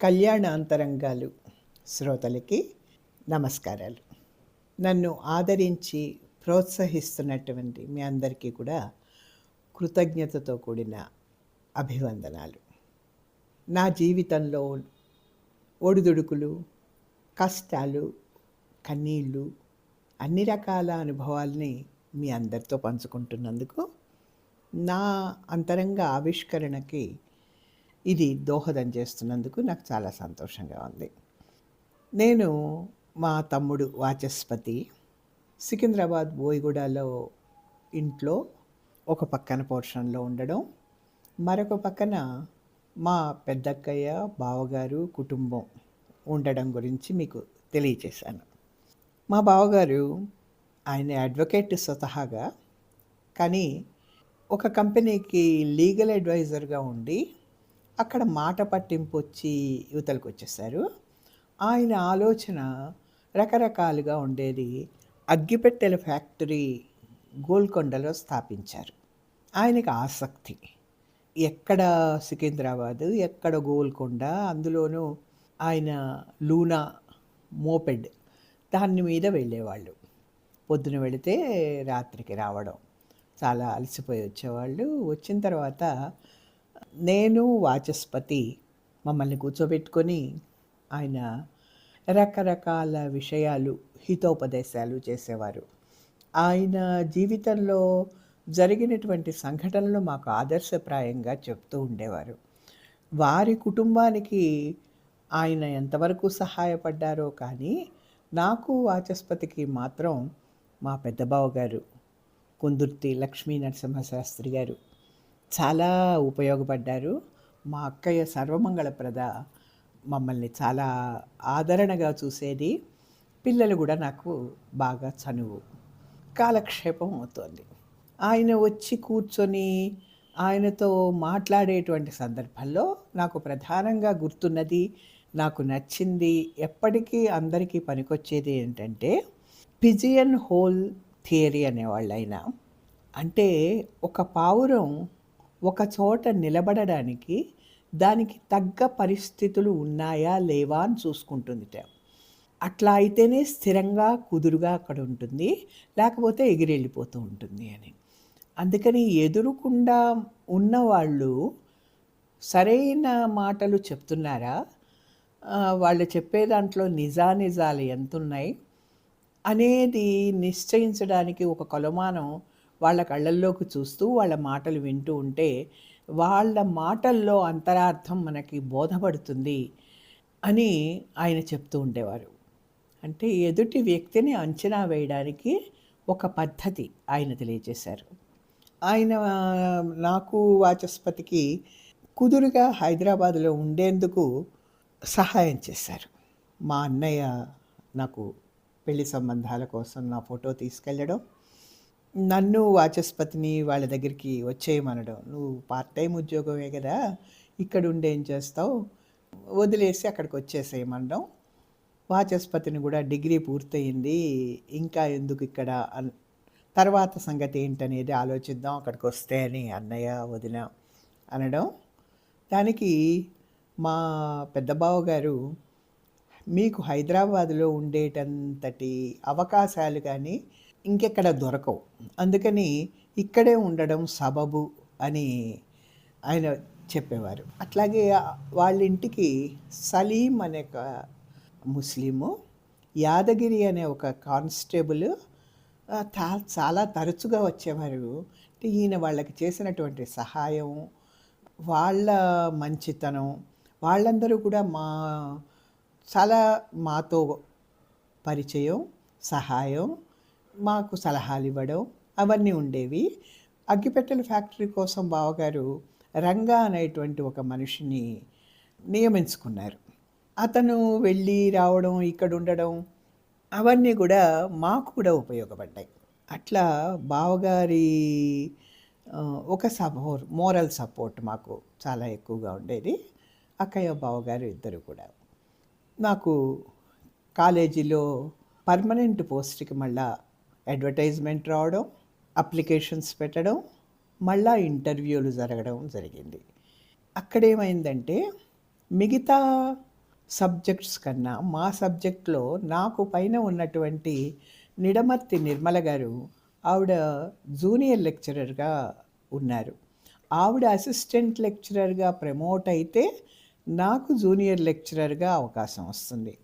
కళ్యాణ అంతరంగాలు శ్రోతలకి నమస్కారాలు. నన్ను ఆదరించి ప్రోత్సహిస్తున్నటువంటి మీ అందరికీ కూడా కృతజ్ఞతతో కూడిన అభివందనాలు. నా జీవితంలో ఒడిదుడుకులు కష్టాలు కన్నీళ్ళు అన్ని రకాల అనుభవాల్ని మీ అందరితో పంచుకుంటున్నందుకు నా అంతరంగ ఆవిష్కరణకి ఇది దోహదం చేస్తున్నందుకు నాకు చాలా సంతోషంగా ఉంది. నేను మా తమ్ముడు వాచస్పతి సికింద్రాబాద్ బోయిగూడలో ఇంట్లో ఒక పక్కన పోర్షన్లో ఉండడం మరొక పక్కన మా పెద్దక్కయ్య బావగారు కుటుంబం ఉండడం గురించి మీకు తెలియచేశాను మా బావగారు ఆయన అడ్వకేట్ స్వతహాగా కానీ ఒక కంపెనీకి లీగల్ అడ్వైజర్గా ఉండి అక్కడ మాట పట్టింపు వచ్చి యువతలకు వచ్చేసారు ఆయన ఆలోచన రకరకాలుగా ఉండేది. అగ్గిపెట్టెల ఫ్యాక్టరీ గోల్కొండలో స్థాపించారు. ఆయనకి ఆసక్తి. ఎక్కడ సికింద్రాబాద్ ఎక్కడ గోల్కొండ అందులోనూ ఆయన లూనా మోపెడ్ దాని మీద వెళ్ళేవాళ్ళు. పొద్దున వెళితే రాత్రికి రావడం. చాలా అలసిపోయి వచ్చేవాళ్ళు. వచ్చిన తర్వాత నేను వాచస్పతి మమ్మల్ని కూర్చోబెట్టుకొని ఆయన రకరకాల విషయాలు హితోపదేశాలు చేసేవారు. ఆయన జీవితంలో జరిగినటువంటి సంఘటనలు మాకు ఆదర్శప్రాయంగా చెప్తూ ఉండేవారు. వారి కుటుంబానికి ఆయన ఎంతవరకు సహాయపడ్డారో కానీ నాకు వాచస్పతికి మాత్రం మా పెద్దబావ గారు కుందుర్తి లక్ష్మీ నరసింహశాస్త్రి గారు చాలా ఉపయోగపడ్డారు. మా అక్కయ్య సర్వమంగళప్రద మమ్మల్ని చాలా ఆదరణగా చూసేది. పిల్లలు కూడా నాకు బాగా చనువు. కాలక్షేపం అవుతోంది. ఆయన వచ్చి కూర్చొని ఆయనతో మాట్లాడేటువంటి సందర్భంలో నాకు ప్రధానంగా గుర్తున్నది నాకు నచ్చింది ఎప్పటికీ అందరికీ పనికొచ్చేది ఏంటంటే పిజియన్ హోల్ థియరీ అనేవాళ్ళు ఆయన అంటే ఒక పావురం ఒక చోట నిలబడడానికి దానికి తగ్గ పరిస్థితులు ఉన్నాయా లేవా అని చూసుకుంటుందిట. అట్లా అయితేనే స్థిరంగా కుదురుగా అక్కడ ఉంటుంది. లేకపోతే ఎగిరెళ్ళిపోతూ ఉంటుంది అని. అందుకని ఎదురుకుండా ఉన్నవాళ్ళు సరైన మాటలు చెప్తున్నారా? వాళ్ళు చెప్పే దాంట్లో నిజానిజాలు ఎంతున్నాయి? అనేది నిశ్చయించడానికి ఒక కొలమానం వాళ్ళ కళ్ళల్లోకి చూస్తూ వాళ్ళ మాటలు వింటూ ఉంటే వాళ్ళ మాటల్లో అంతరార్థం మనకి బోధపడుతుంది అని ఆయన చెప్తూ ఉండేవారు. అంటే ఎదుటి వ్యక్తిని అంచనా వేయడానికి ఒక పద్ధతి ఆయన తెలియజేశారు. ఆయన నాకు వాచస్పతికి కుదురుగా హైదరాబాద్లో ఉండేందుకు సహాయం చేశారు. మా అన్నయ్య నాకు పెళ్ళి సంబంధాల కోసం నా ఫోటో తీసుకెళ్ళడం నన్ను వాచస్పతిని వాళ్ళ దగ్గరికి వచ్చేయమనడం. నువ్వు పార్ట్ టైం ఉద్యోగమే కదా ఇక్కడ ఉండి ఏం చేస్తావు? వదిలేసి అక్కడికి వచ్చేసేయమనడం. వాచస్పతిని కూడా డిగ్రీ పూర్తయింది ఇంకా ఎందుకు ఇక్కడ అన్ తర్వాత సంగతి ఏంటనేది ఆలోచిద్దాం అక్కడికి వస్తే అని అన్నయ్య వదిన అనడం. దానికి మా పెద్దబావ గారు మీకు హైదరాబాద్లో ఉండేటంతటి అవకాశాలు కానీ ఇంకెక్కడ దొరకవు. అందుకని ఇక్కడే ఉండడం సబబు అని ఆయన చెప్పేవారు. అట్లాగే వాళ్ళ ఇంటికి సలీం అనే ఒక ముస్లిము యాదగిరి అనే ఒక కానిస్టేబుల్ చాలా తరచుగా వచ్చేవారు. ఈయన వాళ్ళకి చేసినటువంటి సహాయం వాళ్ళ మంచితనం వాళ్ళందరూ కూడా మా చాలా మాతో పరిచయం సహాయం మాకు సలహాలు ఇవ్వడం అవన్నీ ఉండేవి. అగ్గిపెట్టెల ఫ్యాక్టరీ కోసం బావగారు రంగా అనేటువంటి ఒక మనిషిని నియమించుకున్నారు. అతను వెళ్ళి రావడం ఇక్కడ ఉండడం అవన్నీ కూడా మాకు కూడా ఉపయోగపడ్డాయి. అట్లా బావగారి ఒక సపోర్ట్ మోరల్ సపోర్ట్ మాకు చాలా ఎక్కువగా ఉండేది. అక్కయ్య బావగారు ఇద్దరు కూడా. నాకు కాలేజీలో పర్మనెంట్ పోస్ట్కి మళ్ళా అడ్వర్టైజ్మెంట్ రావడం అప్లికేషన్స్ పెట్టడం మళ్ళా ఇంటర్వ్యూలు జరగడం జరిగింది. అక్కడేమైందంటే మిగతా సబ్జెక్ట్స్ కన్నా మా సబ్జెక్ట్లో నాకు పైన ఉన్నటువంటి నిడమర్తి నిర్మల గారు ఆవిడ జూనియర్ లెక్చరర్గా ఉన్నారు. ఆవిడ అసిస్టెంట్ లెక్చరర్గా ప్రమోట్ అయితే నాకు జూనియర్ లెక్చరర్గా అవకాశం వస్తుంది.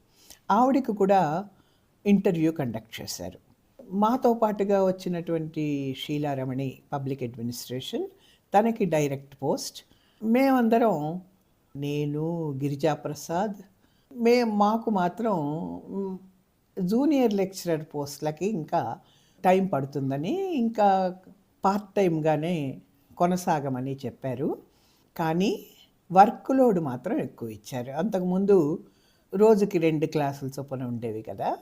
ఆవిడకు కూడా ఇంటర్వ్యూ కండక్ట్ చేశారు. మాతో పాటుగా వచ్చినటువంటి షీలారమణి పబ్లిక్ అడ్మినిస్ట్రేషన్ తనకి డైరెక్ట్ పోస్ట్. మేమందరం నేను గిరిజా ప్రసాద్ మే మాకు మాత్రం జూనియర్ లెక్చరర్ పోస్ట్లకి ఇంకా టైం పడుతుందని ఇంకా పార్ట్ టైంగానే కొనసాగమని చెప్పారు. కానీ వర్క్ లోడ్ మాత్రం ఎక్కువ ఇచ్చారు. అంతకుముందు రోజుకి రెండు క్లాసులు చొప్పున ఉండేవి కదా.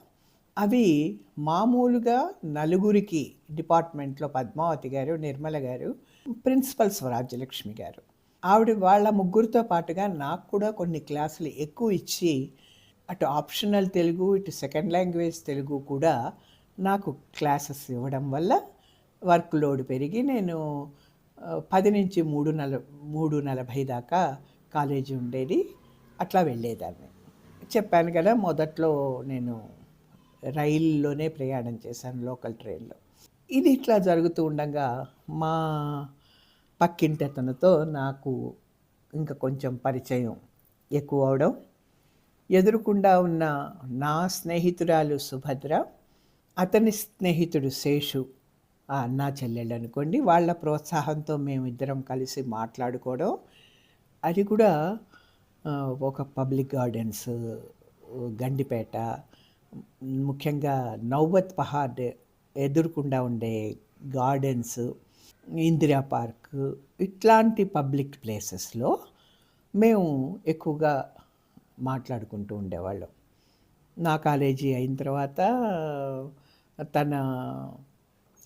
అవి మామూలుగా నలుగురికి డిపార్ట్మెంట్లో పద్మావతి గారు నిర్మల గారు ప్రిన్సిపల్ స్వరాజ్యలక్ష్మి గారు. ఆవిడ వాళ్ళ ముగ్గురితో పాటుగా నాకు కూడా కొన్ని క్లాసులు ఎక్కువ ఇచ్చి అటు ఆప్షనల్ తెలుగు ఇటు సెకండ్ లాంగ్వేజ్ తెలుగు కూడా నాకు క్లాసెస్ ఇవ్వడం వల్ల వర్క్ లోడ్ పెరిగి నేను పది నుంచి మూడు నల మూడు నలభై దాకా కాలేజీ ఉండేది. అట్లా వెళ్ళేదాన్ని. చెప్పాను కదా మొదట్లో నేను రైల్లోనే ప్రయాణం చేశాను లోకల్ ట్రైన్లో. ఇది ఇట్లా జరుగుతూ ఉండగా మా పక్కింటి అతనితో నాకు ఇంకా కొంచెం పరిచయం ఎక్కువ అవడం. ఎదురుకుండా ఉన్న నా స్నేహితురాలు సుభద్ర అతని స్నేహితుడు శేషు ఆ చెల్లెళ్ళు అనుకోండి వాళ్ళ ప్రోత్సాహంతో మేమిద్దరం కలిసి మాట్లాడుకోవడం. అది కూడా ఒక పబ్లిక్ గార్డెన్స్ గండిపేట ముఖ్యంగా నౌబత్ పహాడ్ ఎదురుకుండా ఉండే గార్డెన్స్ ఇందిరా పార్క్ ఇట్లాంటి పబ్లిక్ ప్లేసెస్లో మేము ఎక్కువగా మాట్లాడుకుంటూ ఉండేవాళ్ళం. నా కాలేజీ అయిన తర్వాత తన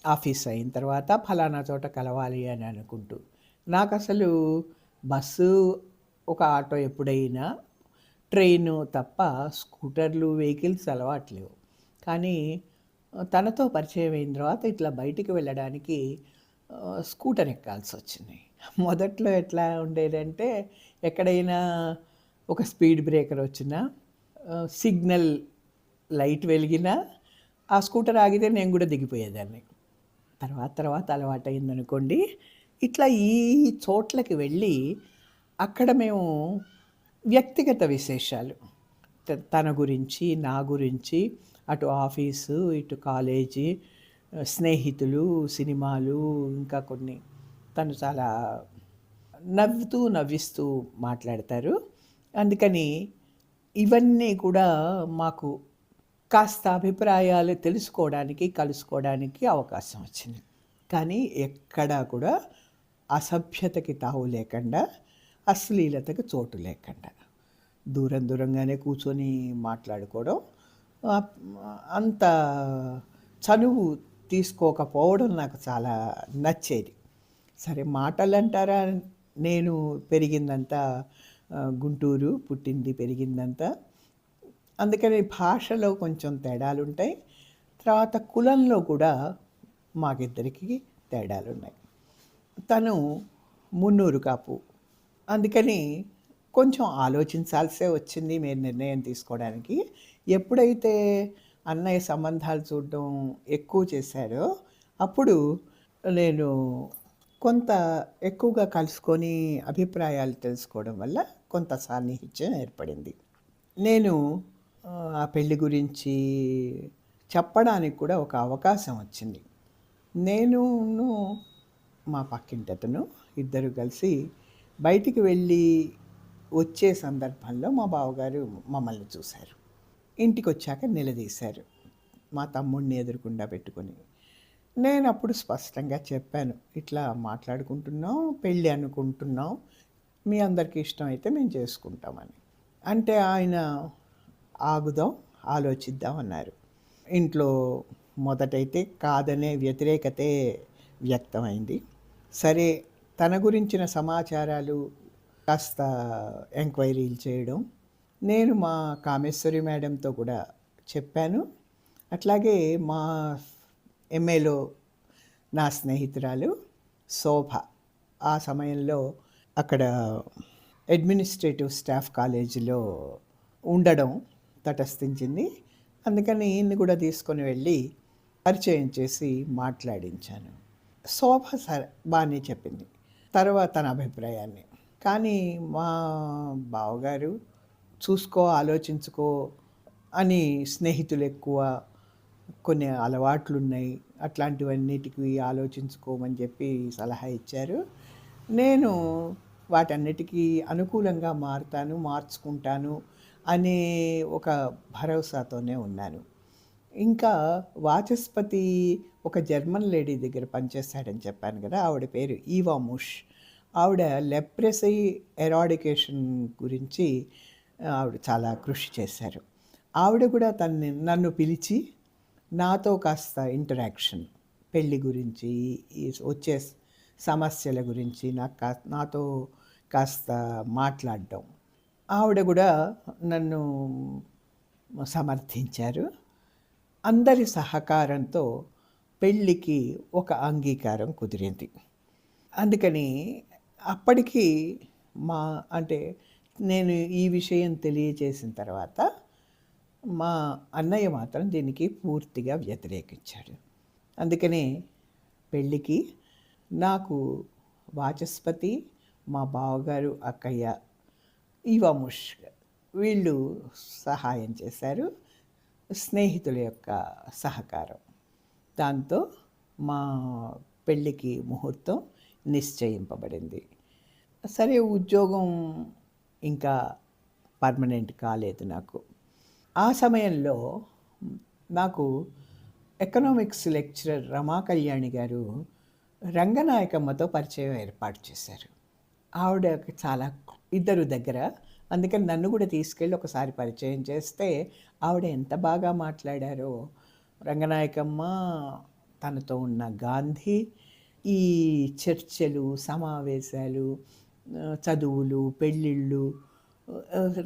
ఆఫీస్ అయిన తర్వాత ఫలానా చోట కలవాలి అని అనుకుంటూ. నాకు అసలు బస్సు ఒక ఆటో ఎప్పుడైనా ట్రైను తప్ప స్కూటర్లు వెహికల్స్ అలవాట్లేవు కానీ తనతో పరిచయం అయిన తర్వాత ఇట్లా బయటికి వెళ్ళడానికి స్కూటర్ ఎక్కాల్సి వచ్చింది. మొదట్లో ఎట్లా ఉండేదంటే ఎక్కడైనా ఒక స్పీడ్ బ్రేకర్ వచ్చినా సిగ్నల్ లైట్ వెలిగినా ఆ స్కూటర్ ఆగితే నేను కూడా దిగిపోయేదాన్ని. తర్వాత తర్వాత అలవాటైందనుకోండి ఇట్లా ఈ చోట్లకి వెళ్ళి అక్కడ మేము వ్యక్తిగత విశేషాలు. త- తన గురించి నా గురించి అటు ఆఫీసు ఇటు కాలేజీ స్నేహితులు సినిమాలు ఇంకా కొన్ని. తను చాలా నవ్వుతూ నవ్విస్తూ మాట్లాడతారు. అందుకని ఇవన్నీ కూడా మాకు కాస్త అభిప్రాయాలు తెలుసుకోవడానికి కలుసుకోవడానికి అవకాశం వచ్చింది. కానీ ఎక్కడా కూడా అసభ్యతకి తావు లేకుండా అశ్లీలతకి చోటు లేకుండా. దూరం దూరంగానే కూర్చొని మాట్లాడుకోవడం అంత చనువు తీసుకోకపోవడం నాకు చాలా నచ్చేది. సరే మాటలు అంటారా నేను పెరిగిందంతా గుంటూరు పుట్టింది పెరిగిందంతా. అందుకని భాషలో కొంచెం తేడాలు ఉంటాయి తర్వాత కులంలో కూడా మాకిద్దరికి తేడాలు ఉన్నాయి తను మున్నూరు కాపు. అందుకని కొంచెం ఆలోచించాల్సే వచ్చింది మీరు నిర్ణయం తీసుకోవడానికి. ఎప్పుడైతే అన్నయ్య సంబంధాలు చూడడం ఎక్కువ చేశారో అప్పుడు నేను కొంత ఎక్కువగా కలుసుకొని అభిప్రాయాలు తెలుసుకోవడం వల్ల కొంత సాన్నిహిత్యం ఏర్పడింది. నేను ఆ, పెళ్ళి పెళ్ళి గురించి చెప్పడానికి కూడా ఒక అవకాశం వచ్చింది. నేను మా పక్కింటి అతను ఇద్దరు కలిసి బయటికి వెళ్ళి వచ్చే సందర్భంలో మా బావగారు మమ్మల్ని చూశారు. ఇంటికి వచ్చాక నిలదీశారు. మా తమ్ముడిని ఎదురుకుండా పెట్టుకొని నేను అప్పుడు స్పష్టంగా చెప్పాను. ఇట్లా మాట్లాడుకుంటున్నాం పెళ్ళి అనుకుంటున్నాం మీ అందరికీ ఇష్టం అయితే మేము చేసుకుంటామని. అంటే ఆయన ఆగుదాం ఆలోచిద్దాం అన్నారు. ఇంట్లో మొదటైతే కాదనే వ్యతిరేకతే వ్యక్తమైంది. సరే తన గురించిన సమాచారాలు కాస్త ఎంక్వైరీలు చేయడం. నేను మా కామేశ్వరి మేడంతో కూడా చెప్పాను. అట్లాగే మా ఎంఏలో నా స్నేహితురాలు శోభ. ఆ సమయంలో అక్కడ అడ్మినిస్ట్రేటివ్ స్టాఫ్ కాలేజీలో ఉండడం తటస్థించింది. అందుకని ఈయన్ని కూడా తీసుకొని వెళ్ళి పరిచయం చేసి మాట్లాడించాను. శోభ సరే బాగానే చెప్పింది. తర్వాత తన అభిప్రాయాన్ని కానీ మా బావగారు చూసుకో ఆలోచించుకో అని స్నేహితులు ఎక్కువ కొన్ని అలవాట్లు ఉన్నాయి అట్లాంటివన్నిటికి ఆలోచించుకోమని చెప్పి సలహా ఇచ్చారు. నేను వాటన్నిటికీ అనుకూలంగా మారుతాను మార్చుకుంటాను అనే ఒక భరోసాతోనే ఉన్నాను. ఇంకా వాచస్పతి ఒక జర్మన్ లేడీ దగ్గర పనిచేస్తాడని చెప్పాను కదా ఆవిడ పేరు ఈవా ముష్. ఆవిడ లెప్రసీ ఎరాడికేషన్ గురించి ఆవిడ చాలా కృషి చేశారు. ఆవిడ కూడా తన్ని నన్ను పిలిచి నాతో కాస్త ఇంటరాక్షన్ పెళ్ళి గురించి ఈ వచ్చే సమస్యల గురించి నాకు కా నాతో కాస్త మాట్లాడడం. ఆవిడ కూడా నన్ను సమర్థించారు. అందరి సహకారంతో పెళ్ళికి ఒక అంగీకారం కుదిరింది. అందుకని అప్పటికి మా అంటే నేను ఈ విషయం తెలియచేసిన తర్వాత మా అన్నయ్య మాత్రం దీనికి పూర్తిగా వ్యతిరేకించాడు. అందుకనే పెళ్ళికి నాకు వాచస్పతి మా బావగారు అక్కయ్య ఇవాముష్ వీళ్ళు సహాయం చేశారు స్నేహితుల యొక్క సహకారం. దాంతో మా పెళ్ళికి ముహూర్తం నిశ్చయింపబడింది. సరే ఉద్యోగం ఇంకా పర్మనెంట్ కాలేదు నాకు. ఆ సమయంలో నాకు ఎకనామిక్స్ లెక్చరర్ రమా కళ్యాణి గారు రంగనాయకమ్మతో పరిచయం ఏర్పాటు చేశారు. ఆవిడ చాలా ఇద్దరు దగ్గర అందుకని నన్ను కూడా తీసుకెళ్ళి ఒకసారి పరిచయం చేస్తే ఆవిడ ఎంత బాగా మాట్లాడారో. రంగనాయకమ్మ తనతో ఉన్న గాంధీ ఈ చర్చలు సమావేశాలు చదువులు పెళ్ళిళ్ళు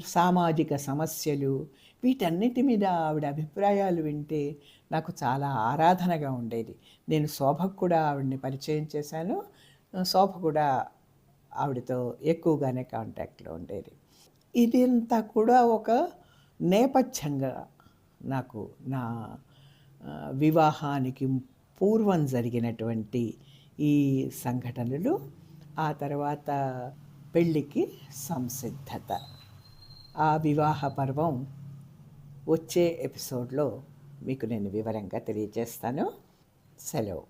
సామాజిక సమస్యలు వీటన్నిటి మీద ఆవిడ అభిప్రాయాలు వింటే నాకు చాలా ఆరాధనగా ఉండేది. నేను శోభకు కూడా ఆవిడని పరిచయం చేశాను. శోభ కూడా ఆవిడతో ఎక్కువగానే కాంటాక్ట్లో ఉండేది. ఇదంతా కూడా ఒక నేపథ్యంగా నాకు నా వివాహానికి పూర్వం జరిగినటువంటి ఈ సంఘటనలు ఆ తర్వాత పెళ్ళికి సంసిద్ధత. ఆ వివాహ పర్వం వచ్చే ఎపిసోడ్లో మీకు నేను వివరంగా తెలియజేస్తాను. సెలవు.